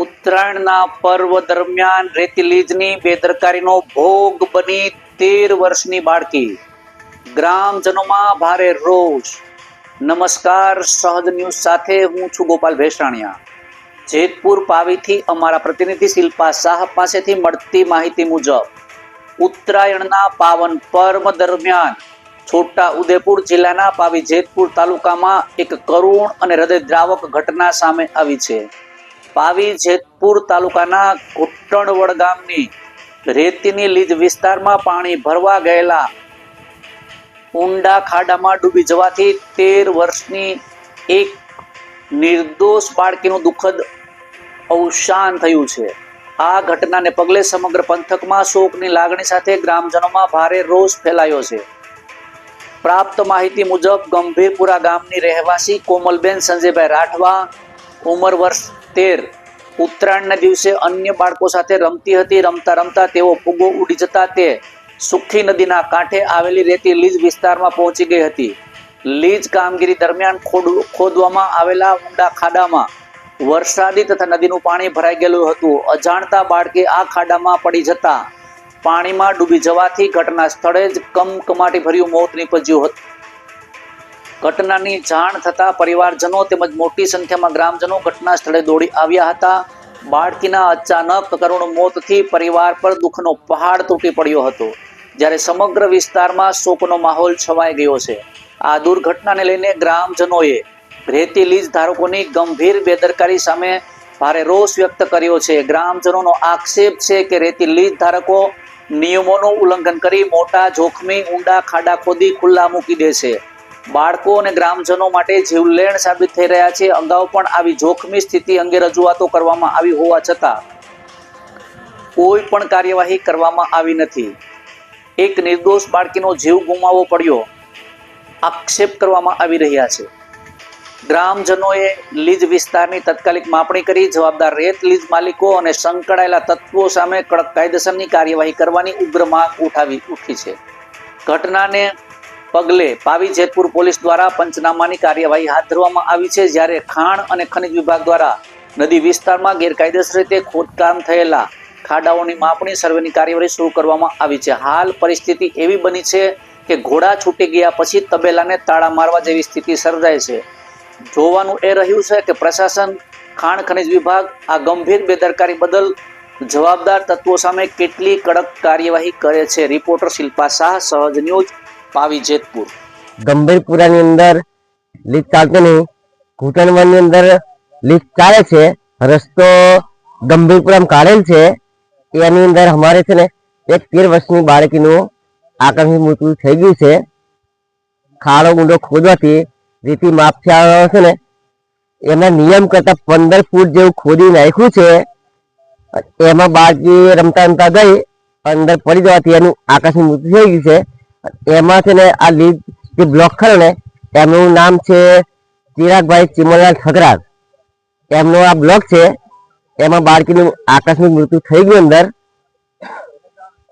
ઉત્તરાયણના પર્વ દરમિયાન રેતી લીજની બેદરકારીનો ભોગ બની તેર વર્ષની બાળકી. ગ્રામજનોમાં ભારે રોષ. નમસ્કાર, સહજ ન્યૂઝ સાથે હું છું ગોપાલ ભેસાણિયા. જેતપુર પાવીથી અમારા પ્રતિનિધિ શિલ્પા શાહ પાસેથી મળતી માહિતી મુજબ, ઉત્તરાયણના પાવન પર્વ દરમિયાન છોટા ઉદેપુર જિલ્લાના પાવી જેતપુર તાલુકામાં એક કરુણ અને હૃદયદ્રાવક ઘટના સામે આવી છે. પાવી જેતપુર તાલુકાના ઘુટ્ટણવડ ગામની રેતીની લીજ વિસ્તારમાં પાણી ભરવા ગયેલા ઊંડા ખાડામાં ડૂબી જવાથી તેર વર્ષની એક નિર્દોષ બાળકીનું દુઃખદ અવસાન થયું છે. આ ઘટનાને પગલે સમગ્ર પંથકમાં શોકની લાગણી સાથે ગ્રામજનોમાં ભારે રોષ ફેલાયો છે. પ્રાપ્ત માહિતી મુજબ ગંભીરપુરા ગામની રહેવાસી કોમલબેન સંજયભાઈ રાઠવા ઉંમર વર્ષ તેર. ઉત્તરાયણના દિવસે અન્ય બાળકો સાથે રમતી હતી, રમતા રમતા તેઓ ફુગો ઉડી જતા તે સુખી નદીના કાંઠે આવેલી રેતી લીજ વિસ્તારમાં પહોંચી ગઈ હતી. લીજ કામગીરી દરમિયાન ખોદવામાં આવેલા ઊંડા ખાડામાં વરસાદી તથા નદીનું પાણી ભરાઈ ગયેલું હતું. અજાણતા બાળકે આ ખાડામાં પડી જતા પાણીમાં ડૂબી જવાથી ઘટના સ્થળે જ કમકમાટી ભર્યું મોત નીપજ્યું હતું. ઘટનાની જાણ થતા પરિવારજનો તેમજ મોટી સંખ્યામાં ગ્રામજનો ઘટના સ્થળે દોડી આવ્યા હતા. બાળકીના અચાનક કરુણ મોતથી પરિવાર પર દુઃખનો પહાડ તૂટી પડ્યો હતો. જ્યારે સમગ્ર વિસ્તારમાં શોકનો માહોલ છવાઈ ગયો છે. આ દુર્ઘટનાને લઈને ગ્રામજનોએ રેતી લીજ ધારકોની ગંભીર બેદરકારી સામે ભારે રોષ વ્યક્ત કર્યો છે. ગ્રામજનોનો આક્ષેપ છે કે રેતી લીજ ધારકો નિયમોનું ઉલ્લંઘન કરી મોટા જોખમી ઊંડા ખાડા ખોદી ખુલ્લા મૂકી દે છે. બાળકો અને ગ્રામજનો માટે જીવલેણ સાબિત થઈ રહ્યા છે. અગાઉ પણ આવી જોખમી સ્થિતિ અંગે રજૂઆતો કરવામાં આવી હોવા છતાં કોઈ પણ કાર્યવાહી કરવામાં આવી નથી. એક નિર્દોષ બાળકીનો જીવ ગુમાવવો પડ્યો, આક્ષેપ કરવામાં આવી રહ્યા છે. ગ્રામજનોએ લીજ વિસ્તારની તત્કાલિક માપણી કરી, જવાબદાર રેત લીજ માલિકો અને સંકળાયેલા તત્વો સામે કડક કાયદેસરની કાર્યવાહી કરવાની ઉગ્ર માંગ ઉઠાવી ઉઠી છે. ઘટનાને પગલે પાવી જેતપુર પોલીસ દ્વારા પંચનામાની કાર્યવાહી હાથ ધરવામાં આવી છે, જ્યારે ખાણ અને ખનિજ વિભાગ દ્વારા નદી વિસ્તારમાં ગેરકાયદેસર રીતે ખોદકામ થયેલા ખાડાઓની માપણી સર્વેની કાર્યવાહી શરૂ કરવામાં આવી છે. હાલ પરિસ્થિતિ એવી બની છે કે ઘોડા છૂટી ગયા પછી તબેલાને તાળા મારવા જેવી સ્થિતિ સર્જાય છે. જોવાનું એ રહ્યું છે કે પ્રશાસન, ખાણ ખનિજ વિભાગ આ ગંભીર બેદરકારી બદલ જવાબદાર તત્વો સામે કેટલી કડક કાર્યવાહી કરે છે. રિપોર્ટર શિલ્પા શાહ, સહજ ન્યૂઝ પાવી જેતપુર. ગંભીરપુરાની અંદર લીક ચાલતો નહીં. ઘૂંટણવનની અંદર લીક ચાલે છે. રસ્તો ગંભીરપુરામાં કાઢેલ છે. એની અંદર અમારે છે ને એક તેર વર્ષની બાળકીનું આકસ્મિક મૃત્યુ થઈ ગયું છે. ખાડો ઊંડો ખોદવાથી રીતિ માફિયાઓ છે ને. એના નિયમ કરતા પંદર ફૂટ જેવું ખોદી નાખ્યું છે. એમાં બાળકી રમતા રમતા ગઈ. અંદર પડી જવાથી એનું આકસ્મિક મૃત્યુ થઈ ગયું છે. એમાં છે ને આ લીડ જે બ્લોક ખરો ને, એમનું નામ છે ચિરાગભાઈ ચિમનલાલ ઠકરાર એમનો આ બ્લોક છે, એમાં બાળકીનું આકસ્મિક મૃત્યુ થઈ ગયું અંદર.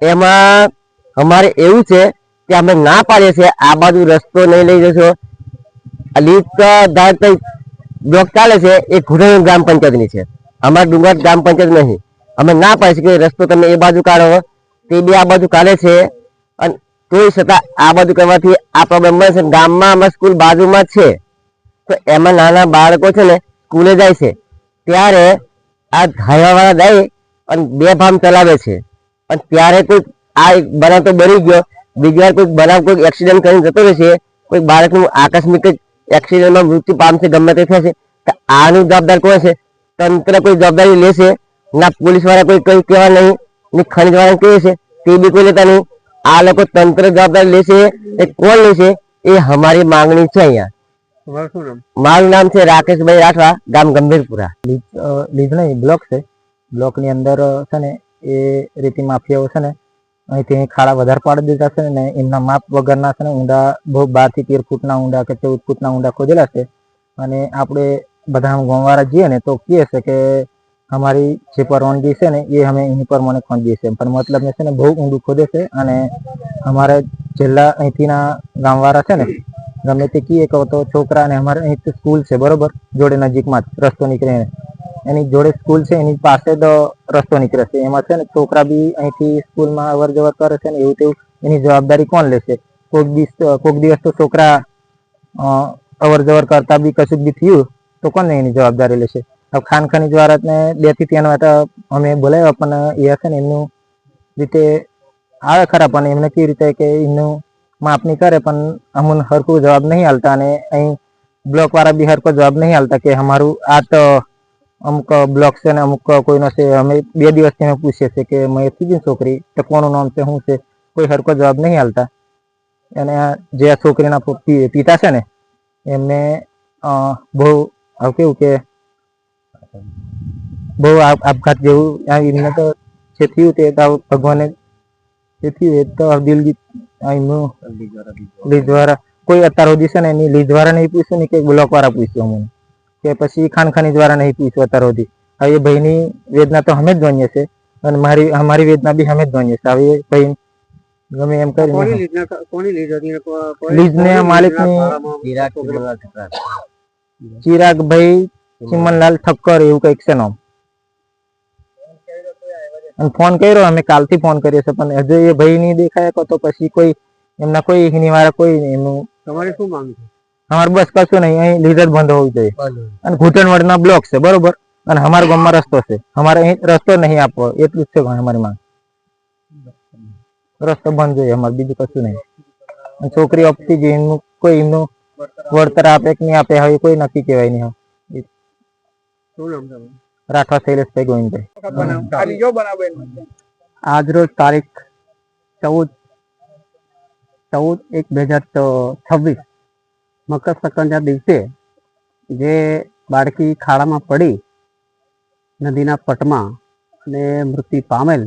એમાં અમારે એવું છે કે અમે ના પાડીએ છીએ, આ બાજુ રસ્તો નહીં લઈ જશો. લીડ ધાર બ્લોક ચાલે છે, એ ઘુડણ ગ્રામ પંચાયતની છે. અમારા ડુંગર ગ્રામ પંચાયત નહીં. અમે ના પાડી શકીએ, રસ્તો તમે એ બાજુ કાઢો. તે બી આ બાજુ કાઢે છે. અને તોય છતાં આ બધું કરવાથી આ પ્રોબ્લેમ બને છે ગામમાં અમારી સ્કૂલ બાજુમાં છે. તો એમાં નાના બાળકો છે ને સ્કૂલે જાય છે. ત્યારે આ ધારવાવાળા જાય અને બે ભામ ચલાવે છે. અને ત્યારે કોઈ આ એક બનાવ તો બની ગયો. બીજી વાર કોઈ બનાવ કોઈ એક્સિડન્ટ કરીને જતો રહેશે. કોઈ બાળકનું આકસ્મિક એક્સિડન્ટમાં મૃત્યુ પામશે, ગમે તે થશે. તો આનું જવાબદાર કોણ છે તંત્ર કોઈ જવાબદારી લેશે? ના પોલીસવાળા કોઈ કઈ કહેવા નહીં? ને ખનિજ વાળા કહે છે? તે બી કોઈ લેતા નહીં. આ લોકો તંત્ર જવાબદારી લેશે એ કોણ લેશે એ અમારી માંગણી છે અહીંયા. મારું નામ છે રાકેશભાઈ રાઠવા ગામ ગંભીરપુરા. લીજ નહીં બ્લોક છે. બ્લોકની અંદર છે ને એ રીતિ માફિયાઓ છે ને અહીંથી ખાડા વધારે પાડી દીધા છે ને એમના માપ વગરના છે ને ઊંડા બહુ બારથી તેર ફૂટના ઊંડા કે ચૌદ ફૂટના ઊંડા ખોદેલા છે. અને આપણે બધા ગોવાળા જઈએ ને તો કહે છે કે અમારી જે પરવાનગી છે ને, એ અમે એની પ્રમાણે ખોદીએ છીએ. પણ મતલબ છે ને, બહુ ઊંડું ખોદે છે અને અમારા છેલ્લા અહીંથીના ગામવાળા છે ને, ગમે તે કીએ કહો તો છોકરા અને અમારે અહીં સ્કૂલ છે, બરોબર? જોડે નજીકમાં જ, રસ્તો નીકળીને એની જોડે સ્કૂલ છે, એની પાસે જ રસ્તો નીકળે છે. એમાં છે ને, છોકરા બી અહીંથી સ્કૂલમાં અવર જવર કરે છે ને, એવું તેવું. એની જવાબદારી કોણ લેશે? કોઈક દિવસ કોઈક દિવસ તો છોકરા અવર જવર કરતા બી કશું બી થયું, તો કોણ એની જવાબદારી લેશે? હવે ખાન ખનીજ વાળાને બેથી ત્રણ વાર તો અમે બોલાવ્યા પણ એ હશે ને એમનું રીતે આવે ખરા પણ એમને કેવી રીતે કે એમનું માપણી કરે પણ અમને હરખું જવાબ નહીં હાલતા અને અહીં બ્લોક વાળા બી હરખો જવાબ નહીં હાલતા કે અમારું આ તો અમુક બ્લોક છે ને અમુક કોઈનો છે અમે બે દિવસથી અમે પૂછીએ છીએ કે મેં કીધી ને છોકરી તો કોનું નામ છે શું છે કોઈ હરખો જવાબ નહીં હાલતા અને આ જે આ છોકરીના પ- પિ- પિતા છે ને એમને અ, બહુ આવું કેવું કે બહુ આપ- આપઘાત જેવું આ એમને તો જે થયું તે તો ભગવાને જે થયું એ તો દિલગીત આ એમનું લીજ વાળા કોઈ અત્યાર સુધી છે ને એની લીજ વાળા નહીં પૂછ્યું ને કે બ્લોક વાળા પૂછ્યું અમને. કે પછી ખાન ખાનીજ વાળા નહીં પૂછ્યું અત્યાર સુધી. હવે એ ભાઈની વેદના તો અમે જ જાણીએ છે અને મારી અમારી વેદના બી અમે જ જાણીએ છે હવે એ ભાઈ ગમે એમ કરીને લીઝને માલિકની ચિરાગભાઈ ચિમનલાલ ઠક્કર એવું કંઈક છે નામ. અને ફોન કર્યો અમે કાલથી ફોન કર્યો છે પણ હજુ એ ભાઈ નહીં દેખાયા તો પછી કોઈ એમના કોઈ નિવારા કોઈ એમનું તમારે શું માંગ છે? અમારે બસ કશું નહીં અહીં લીધર બંધ હોવું જોઈએ. અને ઘૂંટણવડના બ્લોક છે બરોબર? અને અમારા ગામમાં રસ્તો છે. અમારે અહીં રસ્તો નહીં આપવો એટલું જ છે અમારી માંગ. રસ્તો બંધ જોઈએ અમારે બીજું કશું નહીં. છોકરી આપતી જોઈએ એમનું કોઈ એમનું વળતર આપે કે નહીં આપે હવે કોઈ નક્કી કહેવાય નહીં. શું નામ તમારું રાઠવા શૈલેષભાઈ ગોવિંદભાઈ. આ બીજો આજ રોજ તારીખ ચૌદ ચૌદ એક બે હજાર છવ્વીસ મકર સંક્રાંતિના દિવસે જે બાળકી ખાડામાં પડી નદીના પટમાં અને મૃત્યુ પામેલ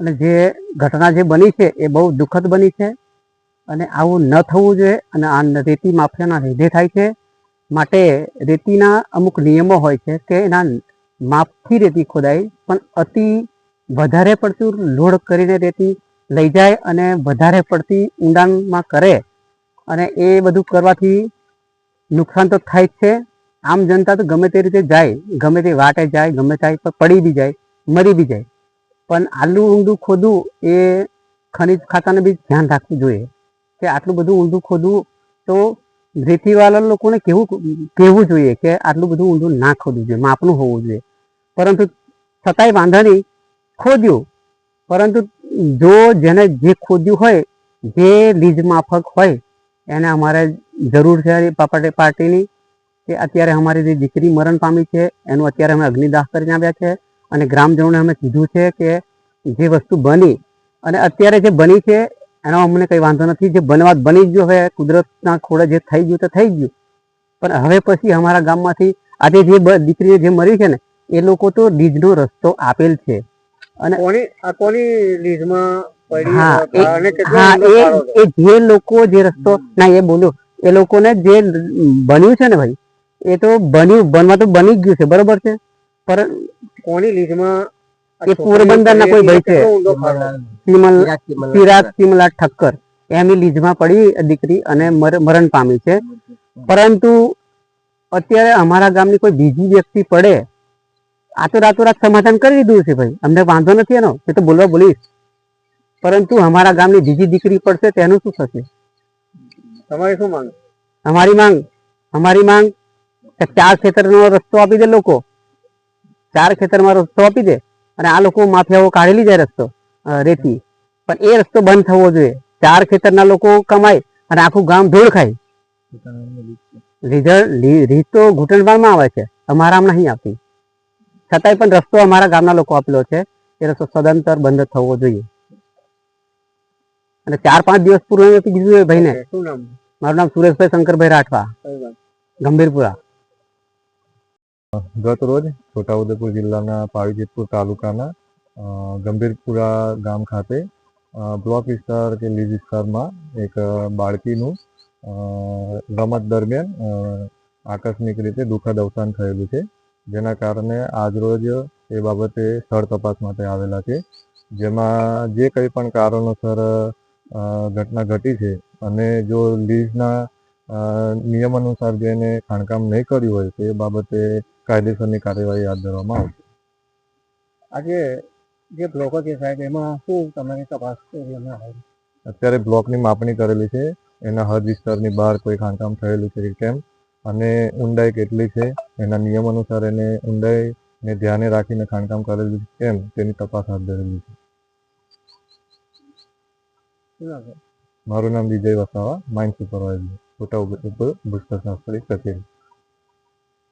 અને જે ઘટના જે બની છે એ બહુ દુઃખદ બની છે અને આવું ન થવું જોઈએ અને આ રેતી માફિયાના લીધે થાય છે. માટે રેતીના અમુક નિયમો હોય છે કે એના માપથી રેતી ખોદાય, પણ અતિ વધારે પડતું લોડ કરીને રેતી લઈ જાય અને વધારે પડતી ઊંડાણમાં કરે અને એ બધું કરવાથી નુકસાન તો થાય જ છે. આમ જનતા તો ગમે તે રીતે જાય, ગમે તે વાટે જાય, ગમે ત્યાં પડી બી જાય, મરી બી જાય. પણ આટલું ઊંડું ખોદવું એ ખનિજ ખાતાને બી ધ્યાન રાખવું જોઈએ. કે આટલું બધું ઊંડું ખોદવું તો રેતીવાળા લોકોને કેવું કહેવું જોઈએ કે આટલું બધું ઊંધું ના ખોદવું જોઈએ, માપનું હોવું જોઈએ. પરંતુ છતાંય વાંધા નહીં, ખોદ્યું. પરંતુ જો જેને જે ખોદ્યું હોય, જે લીજ માફક હોય, એને અમારે જરૂર છે પાપાટે પાર્ટીની, કે અત્યારે અમારી જે દીકરી મરણ પામી છે, એનું અત્યારે અમે અગ્નિદાહ કરીને આવ્યા છે, અને ગ્રામજનોને અમે કીધું છે કે જે વસ્તુ બની, અને અત્યારે જે બની છે એનો અમને કંઈ વાંધો નથી. જે બનવા બની ગયો હવે કુદરતના ખોળે જે થઈ ગયું તો થઈ ગયું. પણ હવે પછી અમારા ગામમાંથી આજે જે દીકરીઓ દીકરી જે મરી છે ને એ લોકો તો લીજનો રસ્તો આપેલ છે. અને કોની આ કોની પડી હા, એ એ જે લોકો જે રસ્તો ના એ બોલ્યો એ લોકોને જે બન્યું છે ને ભાઈ એ તો બન્યું બનવા તો બની ગયું છે બરોબર છે? પર કોની લીઝમાં એ પોરબંદર ના કોઈ ભાઈ છે. ચિરાગ ઠક્કર. એમની લીજમાં પડી દીકરી અને મર- મરણ પામી છે. પરંતુ અત્યારે અમારા ગામની કોઈ બીજી વ્યક્તિ પડે આ તો રાતોરાત સમાધાન કરી દીધું છે ભાઈ. અમને વાંધો નથી એનો એ તો બોલવા બોલીશ. પરંતુ અમારા ગામની બીજી દીકરી પડશે તેનું શું થશે? તમારી શું માંગ? અમારી માંગ અમારી માંગ ચાર ખેતરનો રસ્તો આપી દે લોકો. ચાર ખેતરમાં રસ્તો આપી દે. અને આ લોકો માફિયાઓ કાઢેલી જાય રસ્તો રેતી. પણ એ રસ્તો બંધ થવો જોઈએ. ચાર ખેતરના લોકો કમાય અને આખું ગામ ધૂળ ખાય. રિઝલ્ટ રીત તો ઘૂંટણવાળમાં આવે છે. અમારામાં નહીં આવતી. છતાંય પણ રસ્તો અમારા ગામના લોકો આપેલો છે. એ રસ્તો સદંતર બંધ થવો જોઈએ. અને ચાર પાંચ દિવસ પૂર્વે કીધું ભાઈને. શું નામ? મારું નામ સુરેશભાઈ શંકરભાઈ રાઠવા. ગંભીરપુરા. ગત રોજ છોટાઉદેપુર જિલ્લાના પાવીજેતપુર તાલુકાના ગંભીરપુરા ગામ ખાતે બ્લોક વિસ્તાર કે લીજ વિસ્તારમાં એક બાળકીનું રમત દરમિયાન આકસ્મિક રીતે દુઃખદ અવસાન થયેલું છે. જેના કારણે આજરોજ એ બાબતે સ્થળ તપાસ માટે આવેલા છે. જેમાં જે કંઈ પણ કારણોસર ઘટના ઘટી છે અને જો લીઝના નિયમ અનુસાર જેને ખાણકામ નહીં કર્યું હોય તે બાબતે કાયદેસરની કાર્યવાહી હાથ ધરવામાં આવશે. આજે જે બ્લોકો છે સાહેબ એમાં શું તમારી તપાસ અત્યારે બ્લોકની માપણી કરેલી છે. એના હદ વિસ્તારની બહાર કોઈ ખાણકામ થયેલું છે કે કેમ? અને ઊંડાઈ કેટલી છે? એના નિયમ અનુસાર એને ઊંડાઈને ધ્યાને રાખીને ખાણકામ કરેલું છે કેમ? તેની તપાસ હાથ ધરેલી છે. મારું નામ વિજય વસાવા માઇન્ડ સુપરવાઇઝર છોટા ઉદેપુર ભૂસ્તર કચેરી.